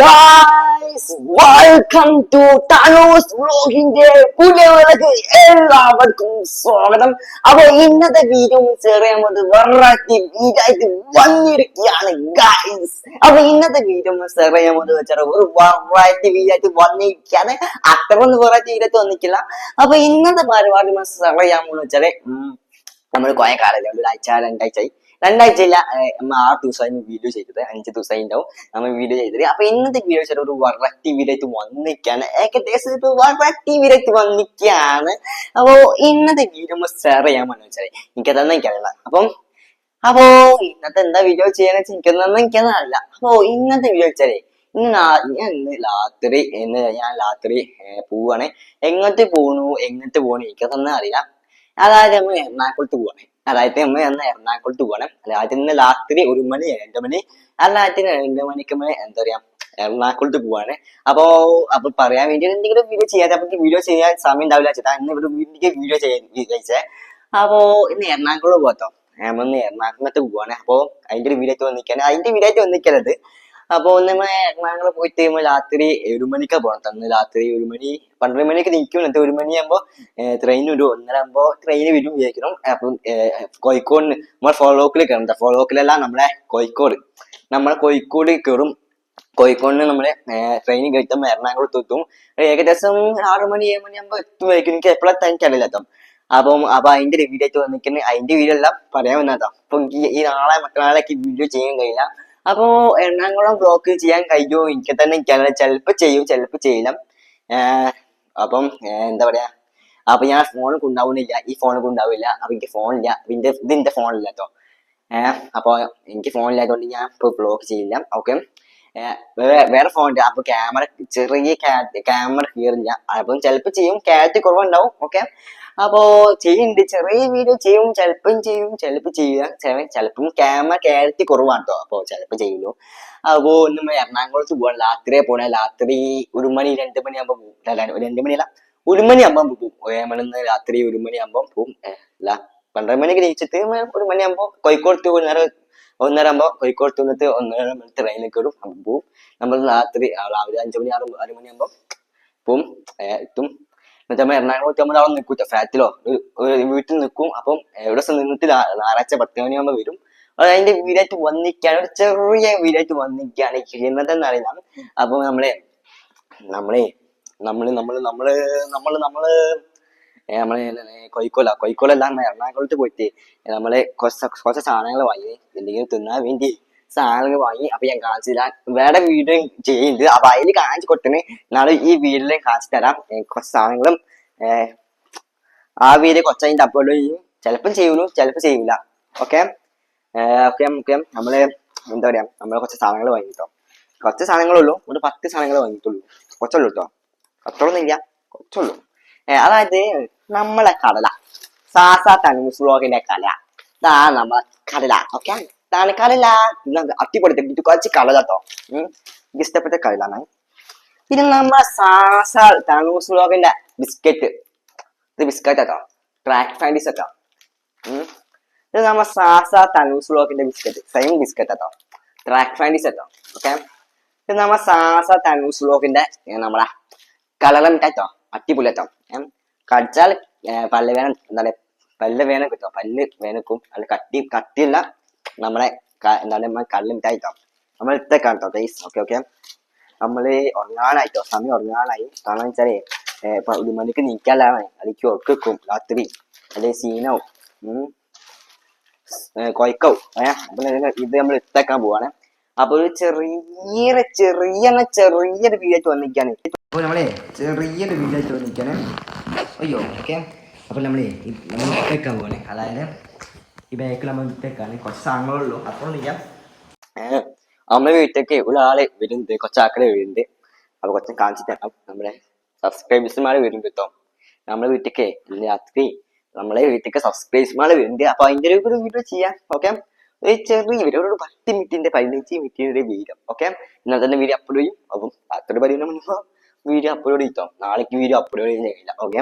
Guys welcome to Tanu's വ്ലോഗിന്റെ പുതിയ വിളക്ക് എല്ലാവർക്കും സ്വാഗതം. അപ്പൊ ഇന്നത്തെ വീഡിയോ ചെറിയത് വെറൈറ്റി വീടായിട്ട് വന്നിരിക്കുകയാണ് ഗായ്സ് അപ്പൊ ഇന്നത്തെ വീഡിയോ ചെറിയത് വെച്ചാൽ ഒരു വെറൈറ്റി വീടായിട്ട് വന്നിരിക്കുകയാണ്. അത്ര ഒന്ന് വെറൈറ്റി വീടായിട്ട് വന്നിക്കില്ല അപ്പൊ ഇന്നത്തെ പരിപാടി ചെറിയാമെന്ന് വെച്ചാൽ നമ്മൾ കുറെ കാലം ഒരാഴ്ച രണ്ടാഴ്ചയായി. രണ്ടാഴ്ച ഇല്ല നമ്മൾ ആറ് ദിവസമായിരുന്നു വീഡിയോ ചെയ്തത്. അഞ്ച് ദിവസമായി ഉണ്ടാവും നമ്മൾ വീഡിയോ ചെയ്തത്. അപ്പൊ ഇന്നത്തെ വീഡിയോ വെച്ചാൽ ഒരു വറട്ടി വീഡിയോ വന്നിക്കാണ് ഏകദേശം ഒരു വറട്ടി വീഡിയോ വന്നിക്കാണ് അപ്പോ ഇന്നത്തെ വീഡിയോ നമ്മൾ ഷെയർ ചെയ്യാൻ പറഞ്ഞു വെച്ചാൽ എനിക്ക് തന്നെ എനിക്കറിയില്ല. അപ്പം അപ്പോ ഇന്നത്തെ എന്താ വീഡിയോ ചെയ്യാന്ന് വെച്ചാൽ എനിക്കൊന്നും എനിക്കതല്ല അപ്പോ ഇന്നത്തെ വീഡിയോ വെച്ചാലേ ഞാൻ രാത്രി എന്ന് ഞാൻ രാത്രി പോവാണ്. എങ്ങോട്ട് പോണു എങ്ങോട്ട് പോണു എനിക്കതൊന്നും അറിയാം അതായത് നമ്മൾ എറണാകുളത്ത് പോവാണ്. അതായത് നമ്മൾ എന്ന് എറണാകുളത്ത് പോകണം അതായത് ഇന്ന് രാത്രി ഒരു മണി രണ്ട് മണി. അല്ലാതെ രണ്ട് മണിക്ക് മണി എന്താ പറയാ എറണാകുളത്ത് പോവാണ്. അപ്പോ അപ്പൊ പറയാൻ വേണ്ടി എന്തെങ്കിലും വീഡിയോ ചെയ്യാതെ അപ്പൊ വീഡിയോ ചെയ്യാൻ സമയം ഉണ്ടാവില്ല ചേട്ടാ ഇന്ന് ഇവിടെ വീട്ടിലേക്ക് വീഡിയോ ചെയ്യാൻ വിചാരിച്ചേ. അപ്പോ ഇന്ന് എറണാകുളം പോകത്തോ ഞാൻ ഇന്ന് എറണാകുളത്ത് പോവാണ്. അപ്പോ അതിന്റെ ഒരു വീഡിയോ വന്നിരിക്കാണ്. അതിന്റെ വീഡിയോ ആയിട്ട് വന്നിരിക്കണത് അപ്പൊ നമ്മൾ എറണാകുളം പോയിട്ട് നമ്മൾ രാത്രി ഒരു മണിക്കാ പോണം തന്ന് രാത്രി ഒരു മണി പന്ത്രണ്ട് മണിക്ക് നിൽക്കും. എന്നിട്ട് ഒരു മണിയാകുമ്പോ ട്രെയിൻ ഒരു ഒന്നര ആകുമ്പോ ട്രെയിൻ വരും വിചാരിക്കണം അപ്പം ഏർ, കോഴിക്കോടിന് നമ്മൾ ഫോളോക്കിൽ കയറും ഫോളോക്കിലല്ല നമ്മളെ കോഴിക്കോട്. നമ്മളെ കോഴിക്കോട് കയറും കോഴിക്കോടിന് നമ്മൾ ട്രെയിൻ കഴിക്കുമ്പോൾ എറണാകുളത്ത് എത്തും. ഏകദേശം ആറു മണി ഏഴ് മണിയാകുമ്പോ എത്തുമായിരിക്കും എനിക്ക് എപ്പോഴത്തെ എനിക്കറിയില്ല കേട്ടോ അപ്പം അപ്പൊ അതിന്റെ വീഡിയോ ആയിട്ട് വന്നിരിക്കുന്നത് അതിന്റെ വീഡിയോ എല്ലാം പറയാൻ വന്നതാ അപ്പൊ ഈ നാളെ മറ്റന്നാളേക്ക് വീഡിയോ ചെയ്യാൻ കഴിയില്ല. അപ്പോ എറണാകുളം ബ്ലോക്ക് ചെയ്യാൻ കഴിയുമോ? എനിക്ക് തന്നെ എനിക്കങ്ങനെ ചിലപ്പോ ചെയ്യും ചിലപ്പോ ചെയ്യില്ല. അപ്പം എന്താ പറയാ? അപ്പൊ ഞാൻ ഫോൺ കൊണ്ടാവുന്നില്ല ഈ ഫോൺ കൊണ്ടാവില്ല. അപ്പൊ എനിക്ക് ഫോണില്ല ഇതിന്റെ ഇതിന്റെ ഫോണില്ല കേട്ടോ ഏഹ് അപ്പൊ എനിക്ക് ഫോണില്ലാത്തതുകൊണ്ട് ഞാൻ ബ്ലോക്ക് ചെയ്യില്ല. ഓക്കെ വേറെ ഉണ്ട്. അപ്പൊ ക്യാമറ ചെറിയ ക്യാമറ ക്ലിയർ അപ്പം ചിലപ്പോ ചെയ്യും. ക്യാറ്റ് കുറവുണ്ടാവും. ഓക്കെ അപ്പോ ചെയ്യുന്നുണ്ട്. ചെറിയ വീഡിയോ ചെയ്യും. ചിലപ്പം ചെയ്യും. ചിലപ്പോ ചെയ്യുക ചിലപ്പം ക്യാമറ ക്യാരിറ്റി കുറവാണ് കേട്ടോ അപ്പൊ ചിലപ്പോ ചെയ്യുള്ളൂ. അപ്പോ നമ്മൾ എറണാകുളത്ത് പോകാൻ രാത്രിയെ പോണ. രാത്രി ഒരു മണി രണ്ട് മണിയാകുമ്പോ പോകും രണ്ട് മണിയല്ല ഒരു മണിയാകുമ്പോ പോകും ഏമണിന്ന് രാത്രി ഒരു മണിയാകുമ്പോ പോകും അല്ല പന്ത്രണ്ട് മണിക്ക് ജയിച്ചിട്ട് ഒരു മണിയാകുമ്പോ കോഴിക്കോട് ഒരു ഒന്നര ആകുമ്പോ കോഴിക്കോട് നിന്നിട്ട് ഒന്നര മണി ട്രെയിനിൽ കയറും അപ്പം പോവും. നമ്മൾ രാത്രി രാവിലെ അഞ്ചു മണി ആറ് ആറ് മണിയാകുമ്പോ പോവും. എത്തും. എന്നിട്ട് നമ്മൾ എറണാകുളത്ത് നമ്മൾ അവിടെ നിൽക്കൂട്ടോ ഒരു വീട്ടിൽ നിൽക്കും. അപ്പം എവിടെ നിന്നിട്ട് ഞായറാഴ്ച പത്ത് മണിയാകുമ്പോ വരും. അത് അതിന്റെ വീടായിട്ട് വന്നിക്കാണ് ഒരു ചെറിയ വീടായിട്ട് വന്നിക്കാണ് ചെയ്യുന്നതെന്ന് അപ്പം അപ്പൊ നമ്മളെ നമ്മളെ നമ്മൾ നമ്മൾ നമ്മൾ നമ്മൾ നമ്മൾ നമ്മൾ കോഴിക്കോല കോഴിക്കോലല്ല എറണാകുളത്ത് പോയിട്ട് നമ്മൾ കുറച്ച് കുറച്ച് സാധനങ്ങൾ വാങ്ങി എന്തെങ്കിലും തിന്നാൻ വേണ്ടി സാധനങ്ങൾ വാങ്ങി അപ്പൊ ഞാൻ കാണിച്ചില്ല വേറെ വീഡിയോ ചെയ്യുന്നുണ്ട്. അപ്പൊ അതിൽ കാണിച്ചു കൊട്ടിന് നാളെ ഈ വീട്ടിൽ കാണിച്ചു തരാം. കുറച്ച് സാധനങ്ങളും ആ വീട് കുറച്ചതിന്റെ അപ്ലോഡ് ചെയ്യും. ചിലപ്പം ചെയ്യൂലു ചിലപ്പോൾ ചെയ്യൂല. ഓക്കെ ഓക്കെ ഓക്കെ നമ്മൾ എന്താ പറയാ നമ്മൾ കുറച്ച് സാധനങ്ങൾ വാങ്ങിട്ടോ. കുറച്ച് സാധനങ്ങളുള്ളൂ. ഒരു പത്ത് സാധനങ്ങൾ വാങ്ങിയിട്ടുള്ളൂ. കുറച്ചുള്ളൂ കേട്ടോ അത്രയൊന്നും ഇല്ല. കുറച്ചുള്ളൂ. അതായത് നമ്മളെ കടല. സാസാ തനൂസ് വ്ലോഗിന്റെ കടല ഇതാ നമ്മളെ കടല. ഓക്കെ ഇതാണ് കടല. ഇത് കുറച്ച് കടല കേട്ടോ. ഇഷ്ടപ്പെട്ട കടലാണ്. ഇത് നമ്മളെ സാസാ തനൂസ് വ്ലോഗിന്റെ ബിസ്ക്കറ്റ് ഇത് ബിസ്ക്കറ്റ് കേട്ടോ ട്രാക്ക് ഫാൻഡീസ് കേട്ടോ. ഇത് നമ്മ സാസ തനൂസ് വ്ലോഗിന്റെ ബിസ്ക്കറ്റ് സെയിം ബിസ്ക്കറ്റ് കേട്ടോ ട്രാക്ക് ഫാൻഡീസ് കേട്ടോ ഓക്കെ ഇത് നമ്മ സാസ തനൂസ് വ്ലോഗിന്റെ നമ്മളെ കളളം കേട്ടോ അടിപൊളി കേട്ടോ. കടിച്ചാൽ പല്ല് വേന എന്താ പറയാ പല്ല് വേന കിട്ടും. പല്ല് വേനക്കും അല്ല കട്ടി കട്ടിയുള്ള നമ്മളെ എന്താണ് നമ്മൾ കള്ളിട്ടായി മിഠായിട്ടോ നമ്മൾ ഇത്ര കാണട്ടോ ടേസ് ഓക്കെ ഓക്കെ നമ്മൾ ഉറങ്ങാനായിട്ടോ സമയം ഉറങ്ങാനായി. കാരണം വെച്ചാൽ ഇപ്പൊ ഒരു മണിക്ക് നീക്കാലാണ് അതിക്ക് ഉറക്കും രാത്രി. അല്ലെ സീനാവും കൊയ്ക്കാവും. ഏഹ് അപ്പൊ ഇത് നമ്മൾ ഇത്തേക്കാൻ പോവാണ്. അപ്പൊ ഒരു ചെറിയ ചെറിയ ചെറിയൊരു വീഡിയോ വന്നിരിക്കാണ് അപ്പൊ നമ്മളെ ചെറിയൊരു വീഡിയോ വന്നിരിക്കാണ് അയ്യോ ഓക്കെ. അപ്പൊ നമ്മളെ നമ്മൾ ഇട്ടേക്കാൻ പോകണേ അതായത് ഈ ബാക്കിൽ നമ്മൾ ഇട്ടേക്കാണ്. കുറച്ച് സാധനങ്ങളുള്ളൂ അപ്പോൾ ഏഹ് നമ്മളെ വീട്ടിലേക്ക് ഒരാൾ വരുന്നുണ്ട്. കുറച്ച് ആക്കളെ വരുന്നുണ്ട്. അപ്പൊ കുറച്ച് കാണിച്ചിട്ട് നമ്മളെ നമ്മുടെ സബ്സ്ക്രൈബേഴ്സുമാര് വരും കേട്ടോ നമ്മളെ വീട്ടിലേക്ക് രാത്രി നമ്മളെ വീട്ടിലേക്ക് സബ്സ്ക്രൈബേഴ്സ്മാരെ വരുന്നുണ്ട്. അപ്പൊ അതിന്റെ ഒരു വീഡിയോ ചെയ്യാം. ഓക്കെ? ഒരു ചെറിയ വീഡിയോ ഒരു പത്ത് മിനിറ്റിന്റെ പതിനഞ്ച് മിനിറ്റിന്റെ വീഡിയോ ഓക്കെ ഇന്നലെ തന്നെ വീഡിയോ അപ്ലോഡ് ചെയ്യും. അപ്പം അത്ര പരിഗണന മുന്നോ വീഡിയോ അപ്ലോഡ് ചെയ്തോ നാളേക്ക് വീഡിയോ അപ്ലോഡ് ചെയ്യാൻ കഴിയില്ല ഓക്കെ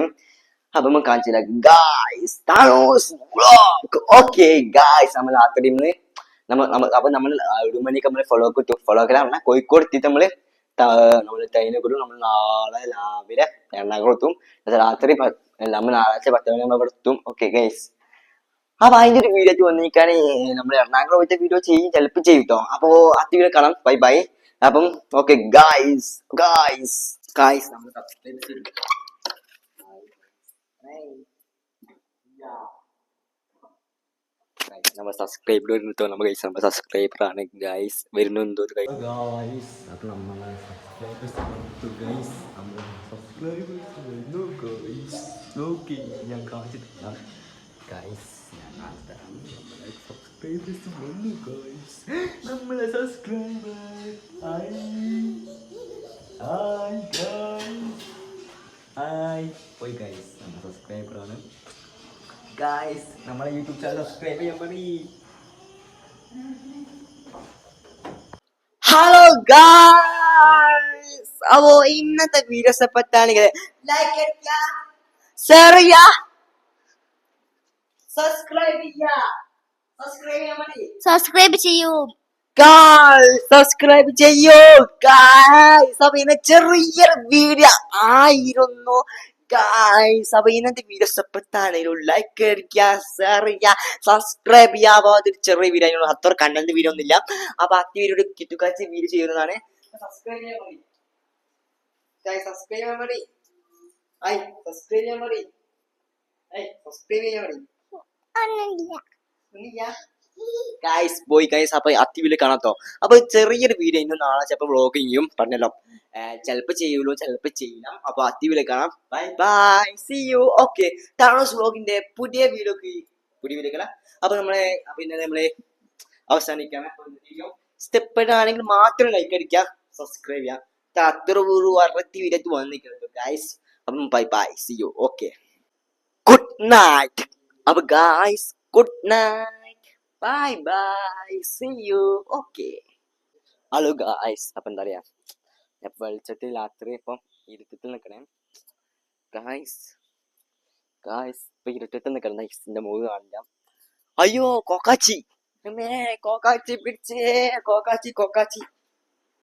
അപ്പൊ നമുക്ക് കാണിച്ചില്ല guys Tanu's vlog okay guys നമ്മൾ രാത്രി ഇന്ന് നമ്മ നമ്മൾ അപ്പൊ നമ്മൾ ഒരു മണിക്ക് നമ്മൾ ഫോളോ കിട്ടും ഫോളോ പറഞ്ഞാൽ കോഴിക്കോട് എത്തിയിട്ട് നമ്മൾ നമ്മൾ ട്രെയിനിൽ കൂടി നമ്മൾ നാളെ രാവിലെ എറണാകുളത്തും രാത്രി നമ്മൾ നാളെ പത്ത് മണി ആകുമ്പോൾ എത്തും. ഓക്കെ ഗൈസ് അപ്പൊ അതിന്റെ ഒരു വീഡിയോ വന്നിരിക്കാൻ നമ്മൾ എറണാകുളം പോയിട്ട് വീഡിയോ ചെയ്യും ചിലപ്പോൾ ചെയ്യും കേട്ടോ അപ്പോ അത് വീഡിയോ കാണാം ബൈ ബൈ അപ്പം ഓക്കെ ഗായ്സ് ഗായ്സ് ഗായ്സ് നമ്മൾ സബ്സ്ക്രൈബ് ചെയ്യും നമ്മൾ സബ്സ്ക്രൈബ് വരുന്നുണ്ടോ നമ്മൾ ഗൈസ് നമ്മൾ സബ്സ്ക്രൈബർ ആണ് ഗൈസ് വരുന്നുണ്ടോ ഗൈസ് അപ്പൊ നമ്മളെ സബ്സ്ക്രൈബേഴ്സ് വന്നു ഗൈസ് നമ്മളെ സബ്സ്ക്രൈബേഴ്സ് വന്നു ഗൈസ് നോക്കി ഞാൻ കാണിച്ചു തരാം ഗൈസ് ഞാൻ കാണിച്ചു തരാം നമ്മളെ സബ്സ്ക്രൈബേഴ്സ് വന്നു ഗൈസ് നമ്മളെ subscriber hi hi guys hi പോയി ഗൈസ് നമ്മുടെ സബ്സ്ക്രൈബറാണ് ഗൈസ് നമ്മളെ യൂട്യൂബ് ചാനൽ സബ്സ്ക്രൈബ് ചെയ്യാൻ പറയും ഹലോ ഗായ്സ് അപ്പോ ഇന്നത്തെ വീഡിയോസ് പറ്റാണെങ്കിൽ ലൈക്ക് അടിക്കുക ഷെയർ ചെയ്യുക സബ്സ്ക്രൈബ് ചെയ്യുക സബ്സ്ക്രൈബ് ചെയ്യൂ. സബ്സ്ക്രൈബ് ചെയ്യൂ. അപ്പൊ ഇന്ന് ചെറിയൊരു വീഡിയോ ആയിരുന്നു. അപ്പൊ ഇന്നത്തെ വീഡിയോ ഇഷ്ടപ്പെട്ടാണെങ്കിലും ലൈക്ക് അടിക്കുക ഷെയർ ചെയ്യുക സബ്സ്ക്രൈബ് ചെയ്യാവോ അതൊരു ചെറിയ വീഡിയോ അത്ര കണ്ടന്റ് വീഡിയോ ഒന്നുമില്ല. അപ്പൊ ആ വീഡിയോ കിട്ടുകാഴ്ച വീഡിയോ ചെയ്യുന്നതാണ്. സബ്സ്ക്രൈബ് ചെയ്യാൻ മതി സബ്സ്ക്രൈബ് ചെയ്യാൻ മതി ഐ സബ്സ്ക്രൈബ് ചെയ്യാൻ മതി ഐ സബ്സ്ക്രൈബ് ചെയ്യാൻ മതി ഗൈസ് ബോയ് ഗൈസ് അപ്പൊ അത്തിവിൽ കാണാത്തോ അപ്പൊ ചെറിയൊരു വീഡിയോ ഇന്ന് നാളെ ചിലപ്പോ വ്ളോഗിങ് ചെയ്യും പറഞ്ഞല്ലോ. ചിലപ്പോ ചെയ്യൂലോ ചിലപ്പോ ചെയ്യില്ല. അപ്പൊ അത്തിവിൽ കാണാം. Bye bye see you okay Tanu's വ്ളോഗിന്റെ പുതിയ വീഡിയോ പുതിയ വീഡിയോ കാണാം അപ്പൊ നമ്മളെ പിന്നെ നമ്മളെ അവസാനിക്കാൻ സ്റ്റെപ്പ് ആണെങ്കിൽ മാത്രം ലൈക്ക് അടിക്കുക സബ്സ്ക്രൈബ് ചെയ്യാം അത്ര ഒരു അറുപത്തി വീഡിയോ വന്നിരിക്കുന്നത് ഗൈസ് അപ്പം bye bye see you okay good night അപ്പൊ guys good night bye bye see you okay hello guys അപ്പൊ എന്താ പറയാ? ഞാൻ വെളിച്ചത്തിൽ രാത്രി ഇപ്പം ഇരുട്ടത്തിൽ നിൽക്കണേ ഗായ്സ് ഗായ്സ് ഇപ്പൊ ഇരുട്ടത്തിൽ നിൽക്കണം ഗൈസിന്റെ മുഖം കാണില്ല അയ്യോ കോക്കാച്ചി. കോക്കാച്ചി പിടിച്ചേ. കോക്കാച്ചി കോക്കാച്ചി.